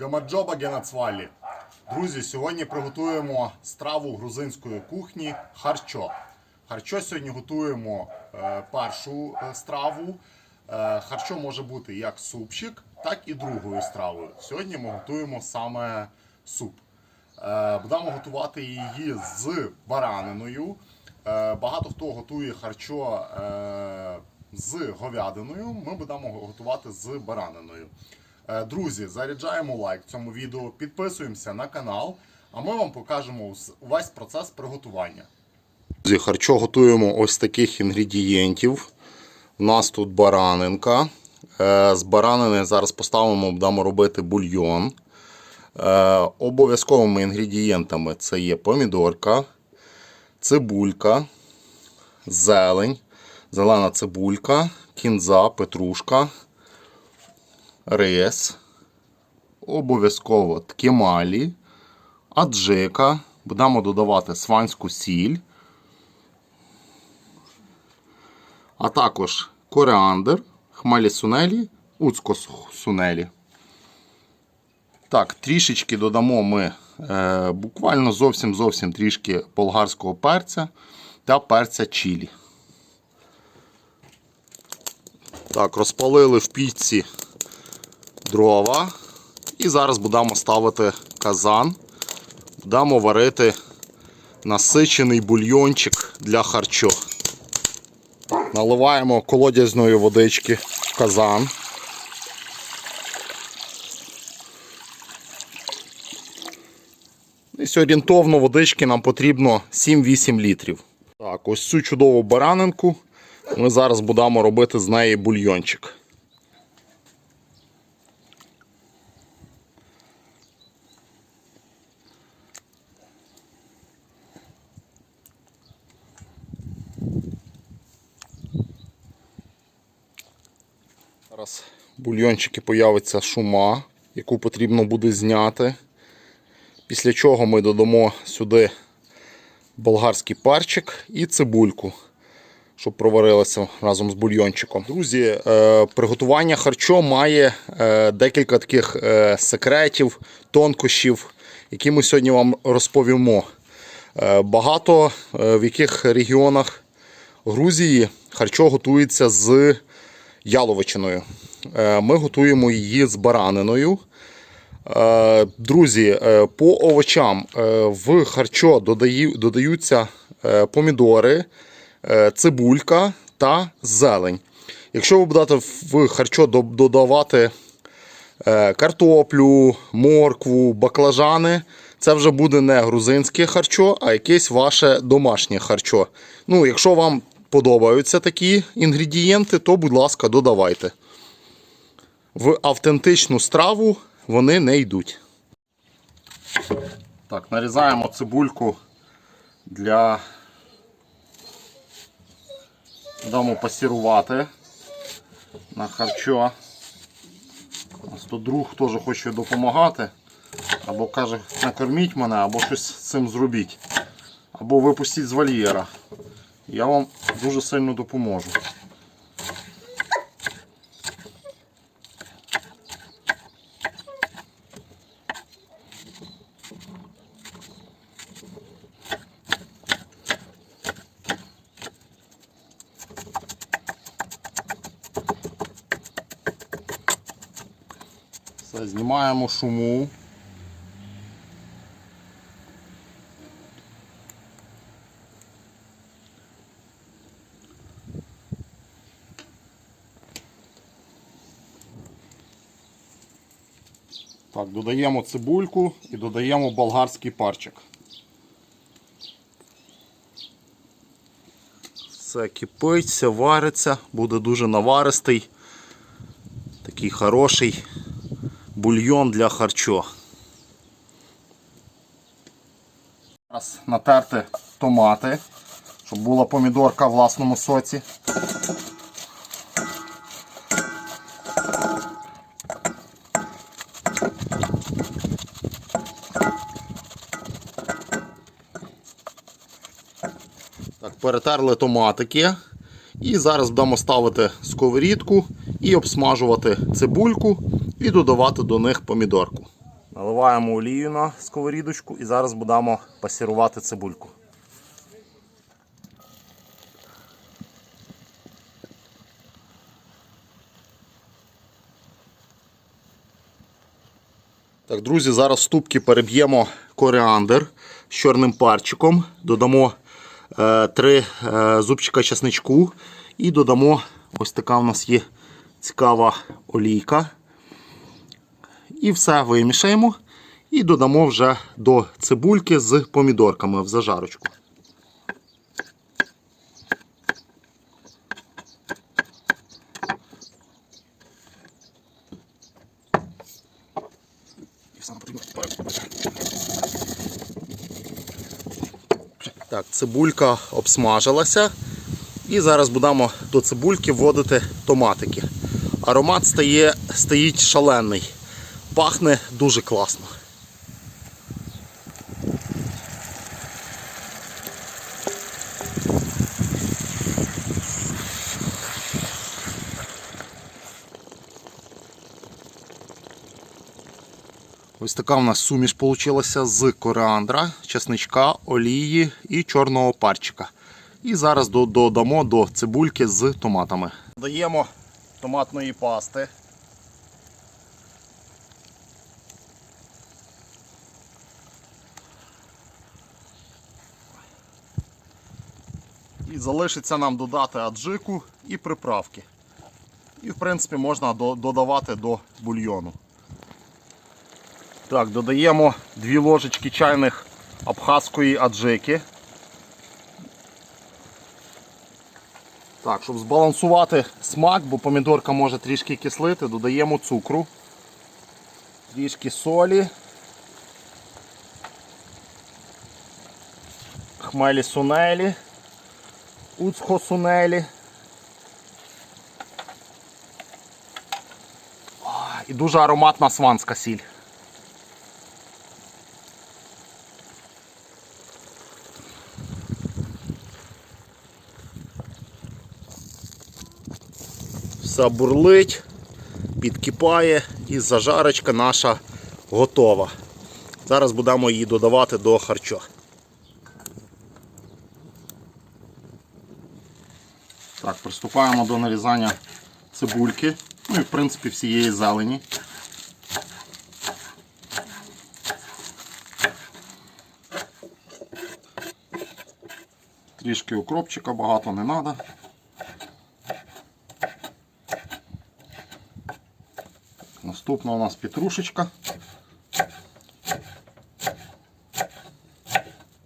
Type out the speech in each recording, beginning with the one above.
Гамаджоба Генацвалі. Друзі, сьогодні приготуємо страву грузинської кухні харчо. Харчо сьогодні готуємо е, першу е, страву. Е, харчо може бути як супчик, так і другою стравою. Сьогодні ми готуємо саме суп. Е, Будемо готувати її з бараниною. Е, Багато хто готує харчо е, з говядиною. Ми будемо готувати з бараниною. Е, Друзі, заряджаємо лайк цьому відео, підписуємося на канал, а ми вам покажемо увесь процес приготування. Друзі, харчо готуємо ось таких інгредієнтів. У нас тут баранинка. Е, З баранини зараз поставимо, будемо робити бульйон. Е, Обов'язковими інгредієнтами це є помідорка, цибулька, зелень, зелена цибулька, кінза, петрушка, рис, обов'язково ткемалі, аджика. Будемо додавати сванську сіль, а також коріандр, хмелі сунелі, уцко сунелі. Так, трішечки додамо ми е, буквально зовсім зовсім трішки болгарського перця та перця чилі. Так, розпалили в пічці дрова. І зараз будемо ставити казан. Будемо варити насичений бульйончик для харчо. Наливаємо колодязної водички в казан. Десь орієнтовно водички нам потрібно 7-8 літрів. Так, ось цю чудову баранинку ми зараз будемо робити з неї бульйончик. Зараз бульйончики появиться шума, яку потрібно буде зняти. Після чого ми додамо сюди болгарський парчик і цибульку, щоб проварилося разом з бульйончиком. Друзі, е, приготування харчо має е, декілька таких е, секретів, тонкощів, які ми сьогодні вам розповімо. Багато в яких регіонах Грузії харчо готується з яловичиною. Е, Ми готуємо її з бараниною. Е, Друзі, е, по овочам в харчо додаються помідори, цибулька та зелень. Якщо ви будете в харчо додавати картоплю, моркву, баклажани, це вже буде не грузинське харчо, а якесь ваше домашнє харчо. Ну, якщо вам подобаються такі інгредієнти, то, будь ласка, додавайте. В автентичну страву вони не йдуть. Так, нарізаємо цибульку для дамо пасірувати на харчо. Ось тут друг теж хоче допомагати. Або каже, накорміть мене, або щось з цим зробіть. Або випустіть з вольєра. Я вам дуже сильно допоможу. Знімаємо шуму. Додаємо цибульку і додаємо болгарський парчик. Все кипить, все вариться, буде дуже наваристий. Такий хороший бульйон для харчо. Зараз натерти томати, щоб була помідорка в власному соці. Перетерли томатики. І зараз будемо ставити сковорідку і обсмажувати цибульку і додавати до них помідорку. Наливаємо олію на сковорідочку і зараз будемо пасірувати цибульку. Так, друзі, зараз ступки переб'ємо коріандр з чорним парчиком, додамо е, три е, зубчика часничку і додамо ось така у нас є цікава олійка. І все вимішаємо і додамо вже до цибульки з помідорками в зажарочку. Так, цибулька обсмажилася. І зараз будемо до цибульки вводити томатики. Аромат стає, стоїть шалений. Пахне дуже класно. Ось така у нас суміш вийшла з коріандра, чесничка, олії і чорного парчика. І зараз додамо до цибульки з томатами. Додаємо томатної пасти. І залишиться нам додати аджику і приправки. І в принципі можна додавати до бульйону. Так, додаємо дві ложечки чайних абхазької аджики. Так, щоб збалансувати смак, бо помідорка може трішки кислити, додаємо цукру, трішки солі, хмелі сунелі, уцхо сунелі. І дуже ароматна сванська сіль. Все бурлить, підкипає і зажарочка наша готова. Зараз будемо її додавати до харча. Так, приступаємо до нарізання цибульки, ну і в принципі всієї зелені. Трішки укропчика багато не треба. Наступна у нас петрушечка.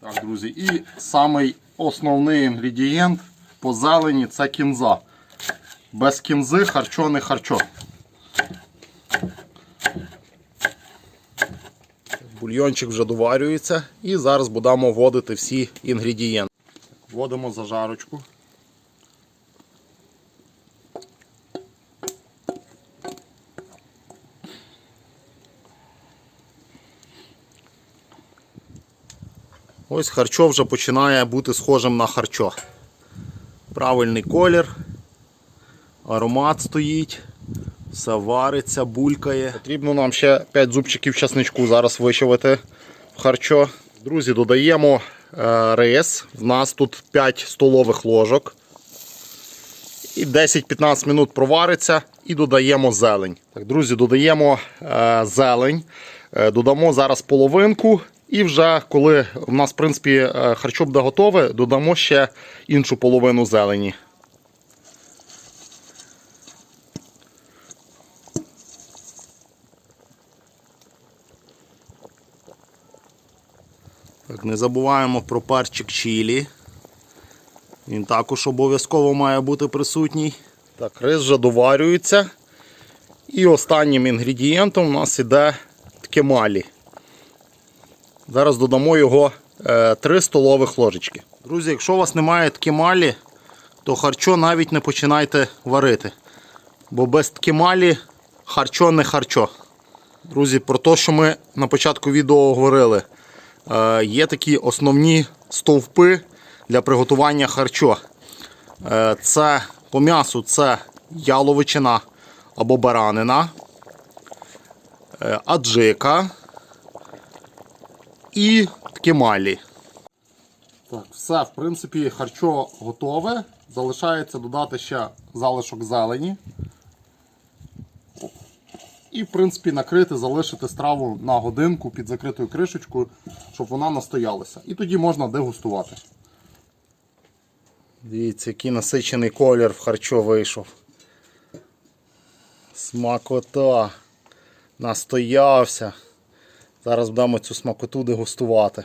Так, друзі, і самий основний інгредієнт по зелені це кінза. Без кінзи харчо не харчо. Бульйончик вже доварюється і зараз будемо вводити всі інгредієнти. Вводимо зажарочку. Ось харчо вже починає бути схожим на харчо. Правильний колір, аромат стоїть, все вариться, булькає. Потрібно нам ще 5 зубчиків часничку зараз вичавити в харчо. Друзі, додаємо е, рис. В нас тут 5 столових ложок. І 10-15 минут провариться і додаємо зелень. Так, Друзі, додаємо е, зелень, е, додамо зараз половинку. І вже коли в нас в принципі е, харчо буде готове, додамо ще іншу половину зелені. Так, не забуваємо про парчик чилі. Він також обов'язково має бути присутній. Так, рис вже доварюється. І останнім інгредієнтом у нас іде ткемалі. Зараз додамо його 3 столових ложечки. Друзі, якщо у вас немає ткемалі, то харчо навіть не починайте варити. Бо без ткемалі харчо не харчо. Друзі, про те, що ми на початку відео говорили, Е, є такі основні стовпи для приготування харчо. Е, Це по м'ясу це яловичина або баранина, е, аджика, і ткемалі. Так, все, в принципі, харчо готове. Залишається додати ще залишок зелені. І, в принципі, накрити, залишити страву на годинку під закритою кришечкою, щоб вона настоялася. І тоді можна дегустувати. Дивіться, який насичений колір в харчо вийшов. Смакота. Настоявся. Зараз будемо цю смакоту дегустувати.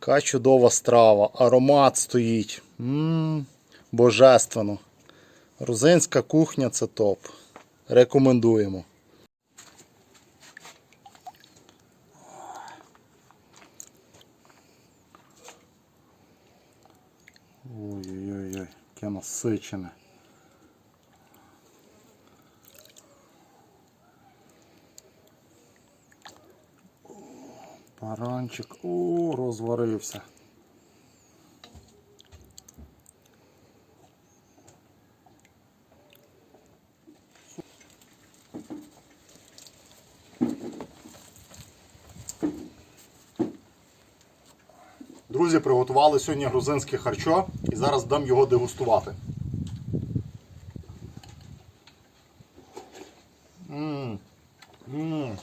Яка чудова страва. Аромат стоїть. М-м, божественно. Грузинська кухня це топ. Рекомендуємо. Ой-ой-ой, яке насичене. Баранчик, о, розварився. Друзі, приготували сьогодні грузинське харчо і зараз дам його дегустувати. Ммм,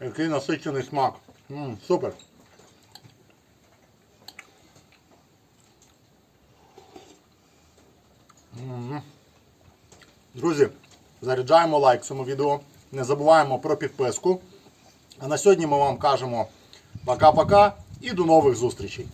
який насичений смак. Ммм, супер. Мгм. Друзі, заряджаємо лайк цьому відео. Не забуваємо про підписку. А на сьогодні ми вам кажемо пока-пока і до нових зустрічей.